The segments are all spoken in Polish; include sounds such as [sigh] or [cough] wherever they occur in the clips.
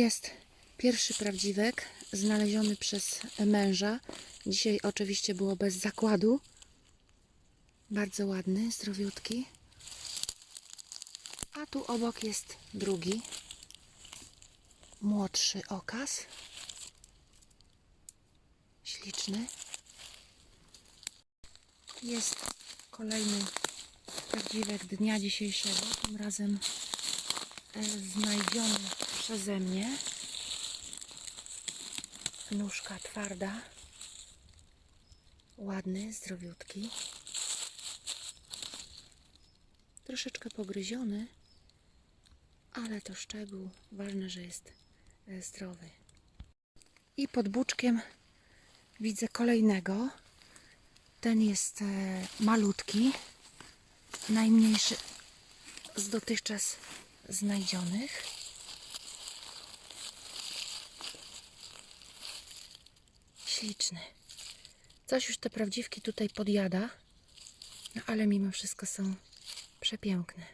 jest pierwszy prawdziwek znaleziony przez męża. Dzisiaj oczywiście było bez zakładu. Bardzo ładny, zdrowiutki. A tu obok jest drugi, młodszy okaz. Śliczny. Jest kolejny prawdziwek dnia dzisiejszego. Tym razem e, znaleziony przeze mnie. Nóżka twarda. Ładny, zdrowiutki. Troszeczkę pogryziony, ale to szczegół. Ważne, że jest e, zdrowy. I pod buczkiem widzę kolejnego. Ten jest e, malutki, najmniejszy z dotychczas znajdzionych. Śliczny. Coś już te prawdziwki tutaj podjada, no ale mimo wszystko są przepiękne.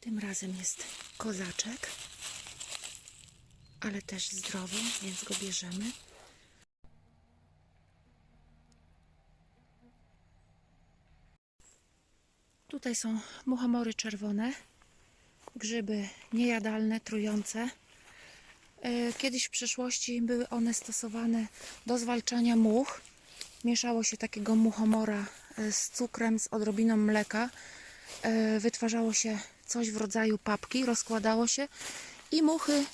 Tym razem jest kozaczek, ale też zdrowy, więc go bierzemy. Tutaj są muchomory czerwone, grzyby niejadalne, trujące. E, Kiedyś w przeszłości były one stosowane do zwalczania much. Mieszało się takiego muchomora e, z cukrem, z odrobiną mleka. E, Wytwarzało się coś w rodzaju papki, rozkładało się i muchy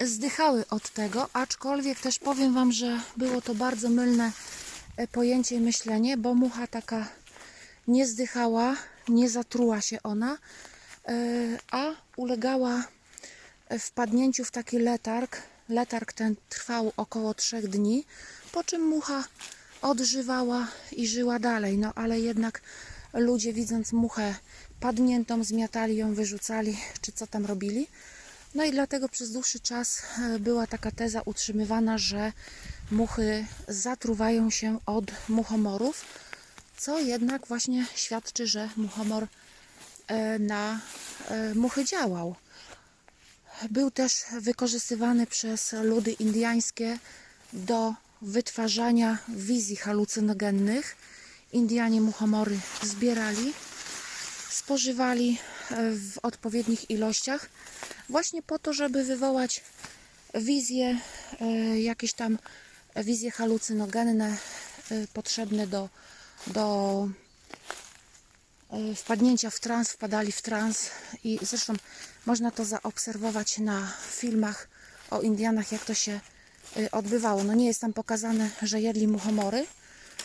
zdychały od tego, aczkolwiek też powiem Wam, że było to bardzo mylne pojęcie i myślenie, bo mucha taka nie zdychała, nie zatruła się ona, a ulegała wpadnięciu w taki letarg. Letarg ten trwał około trzech dni, po czym mucha odżywała i żyła dalej. No ale jednak ludzie widząc muchę padniętą, zmiatali ją, wyrzucali, czy co tam robili. No i dlatego przez dłuższy czas e, była taka teza utrzymywana, że muchy zatruwają się od muchomorów, co jednak właśnie świadczy, że muchomor e, na e, muchy działał. Był też wykorzystywany przez ludy indyjskie do wytwarzania wizji halucynogennych. Indianie muchomory zbierali, spożywali e, w odpowiednich ilościach, właśnie po to, żeby wywołać wizje, e, jakieś tam wizje halucynogenne e, potrzebne do, do wpadnięcia w trans, wpadali w trans i zresztą można to zaobserwować na filmach o Indianach, jak to się e, odbywało. No nie jest tam pokazane, że jedli muchomory,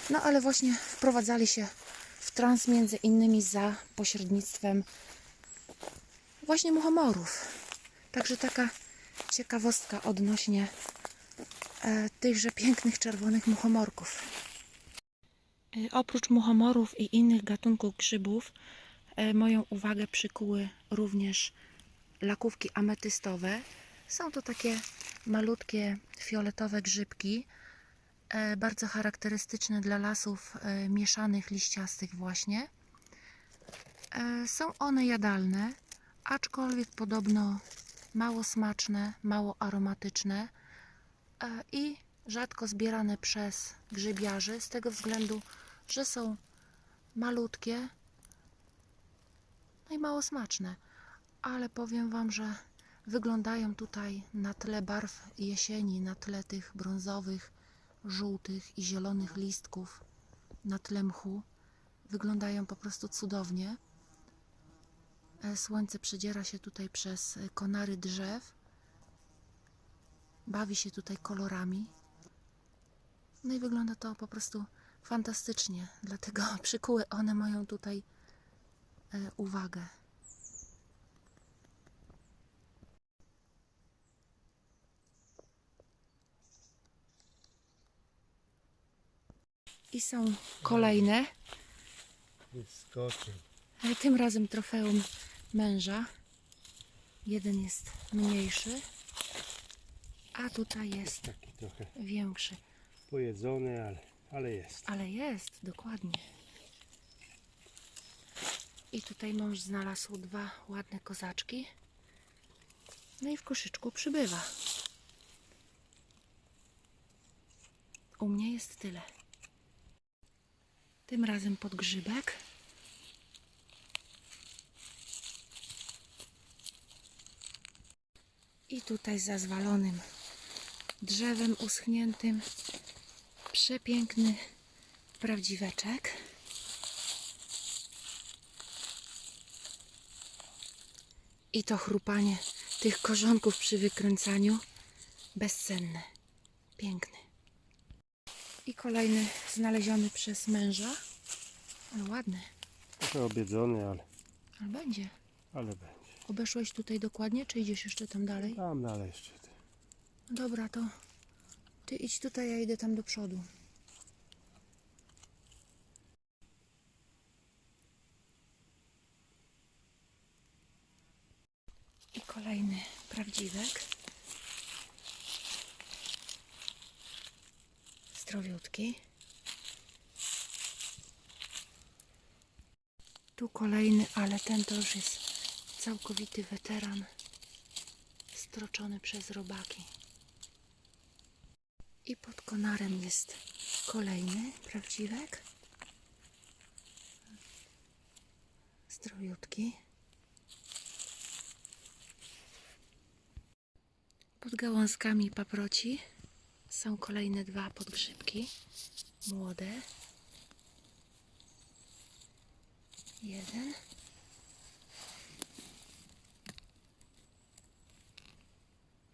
no ale właśnie wprowadzali się w trans między innymi za pośrednictwem właśnie muchomorów. Także taka ciekawostka odnośnie e, tychże pięknych czerwonych muchomorków. E, Oprócz muchomorów i innych gatunków grzybów, e, moją uwagę przykuły również lakówki ametystowe. Są to takie malutkie fioletowe grzybki, e, bardzo charakterystyczne dla lasów mieszanych, liściastych właśnie. Są one jadalne, aczkolwiek podobno mało smaczne, mało aromatyczne i rzadko zbierane przez grzybiarzy z tego względu, że są malutkie no i mało smaczne. Ale powiem Wam, że wyglądają tutaj na tle barw jesieni, na tle tych brązowych, żółtych i zielonych listków, na tle mchu. Wyglądają po prostu cudownie. E, Słońce przedziera się tutaj przez e, konary drzew. Bawi się tutaj kolorami. No i wygląda to po prostu fantastycznie. Dlatego [laughs] przykuły one moją tutaj e, uwagę. I są kolejne. Wyskoczył. Ale tym razem trofeum męża. Jeden jest mniejszy, a tutaj jest większy. Pojedzony, ale, ale jest. Ale jest, dokładnie. I tutaj mąż znalazł dwa ładne kozaczki. No i w koszyczku przybywa. U mnie jest tyle. Tym razem podgrzybek. I tutaj za zwalonym drzewem uschniętym przepiękny prawdziweczek. I to chrupanie tych korzonków przy wykręcaniu bezcenne. Piękny. I kolejny znaleziony przez męża. Ale ładny. Trochę obiedzony, ale, Ale będzie. ale będzie. Obeszłeś tutaj dokładnie, czy idziesz jeszcze tam dalej? Tam dalej jeszcze. ty. Dobra, to ty idź tutaj, ja idę tam do przodu. I kolejny prawdziwek. Zdrowiutki. Tu kolejny, ale ten to już jest całkowity weteran. Stroczony przez robaki. I pod konarem jest kolejny prawdziwek. Zdrowiutki. Pod gałązkami paproci są kolejne dwa podgrzybki. Młode. Jeden.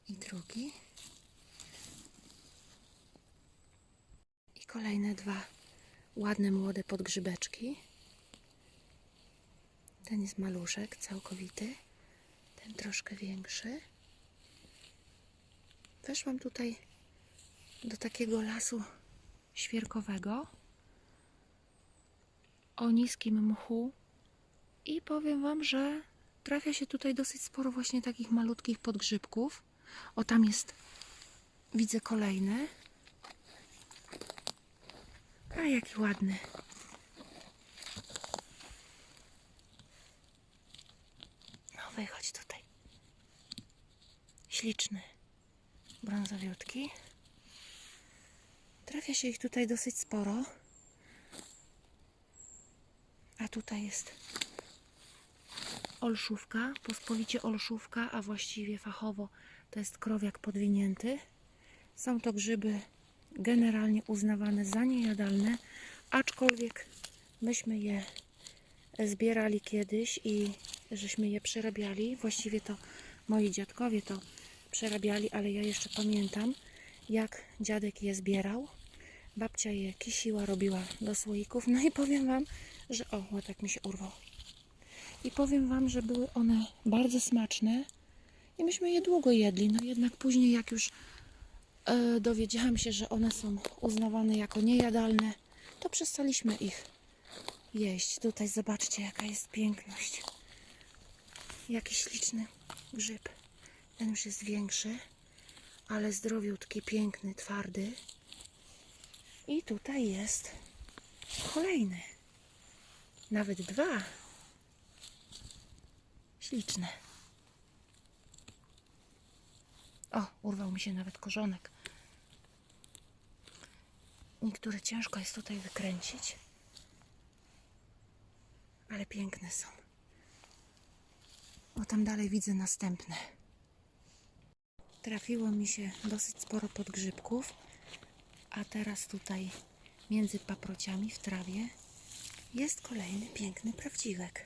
I drugi. Kolejne dwa ładne młode podgrzybeczki. Ten jest maluszek, całkowity. Ten troszkę większy. Weszłam tutaj do takiego lasu świerkowego o niskim mchu i powiem Wam, że trafia się tutaj dosyć sporo właśnie takich malutkich podgrzybków. O, tam jest, widzę kolejny. A jaki ładny. No wychodź tutaj. Śliczny. Brązowiutki. Trafia się ich tutaj dosyć sporo. A tutaj jest olszówka, pospolicie olszówka, a właściwie fachowo to jest krowiak podwinięty. Są to grzyby generalnie uznawane za niejadalne, aczkolwiek myśmy je zbierali kiedyś i żeśmy je przerabiali. Właściwie to moi dziadkowie to przerabiali, ale ja jeszcze pamiętam, jak dziadek je zbierał. Babcia je kisiła, robiła do słoików. No i powiem Wam, że o, łatak mi się urwał. I powiem Wam, że były one bardzo smaczne i myśmy je długo jedli. No jednak później, jak już dowiedziałam się, że one są uznawane jako niejadalne, to przestaliśmy ich jeść. Tutaj zobaczcie, jaka jest piękność. Jaki śliczny grzyb. Ten już jest większy, ale zdrowiutki, piękny, twardy. I tutaj jest kolejny. Nawet dwa. Śliczne. O, urwał mi się nawet korzonek. Niektóre ciężko jest tutaj wykręcić, ale piękne są. O, tam dalej widzę następne. Trafiło mi się dosyć sporo podgrzybków, a teraz tutaj między paprociami w trawie jest kolejny piękny prawdziwek.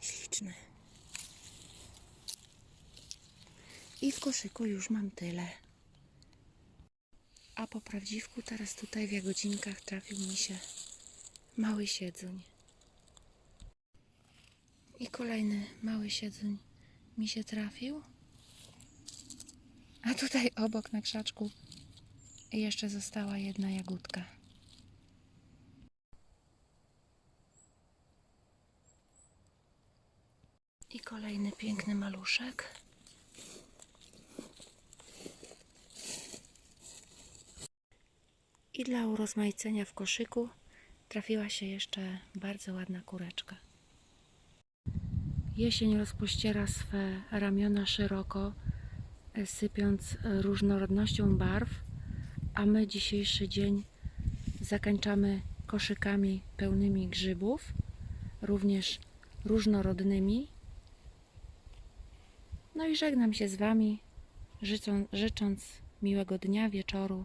Śliczny. I w koszyku już mam tyle. A po prawdziwku teraz tutaj w jagodzinkach trafił mi się mały siedzuń. I kolejny mały siedzuń mi się trafił. A tutaj obok na krzaczku jeszcze została jedna jagódka. I kolejny piękny maluszek. I dla urozmaicenia w koszyku trafiła się jeszcze bardzo ładna kureczka. Jesień rozpościera swe ramiona szeroko, e, sypiąc różnorodnością barw, a my dzisiejszy dzień zakończamy koszykami pełnymi grzybów, również różnorodnymi. No i żegnam się z Wami, życzą, życząc miłego dnia, wieczoru.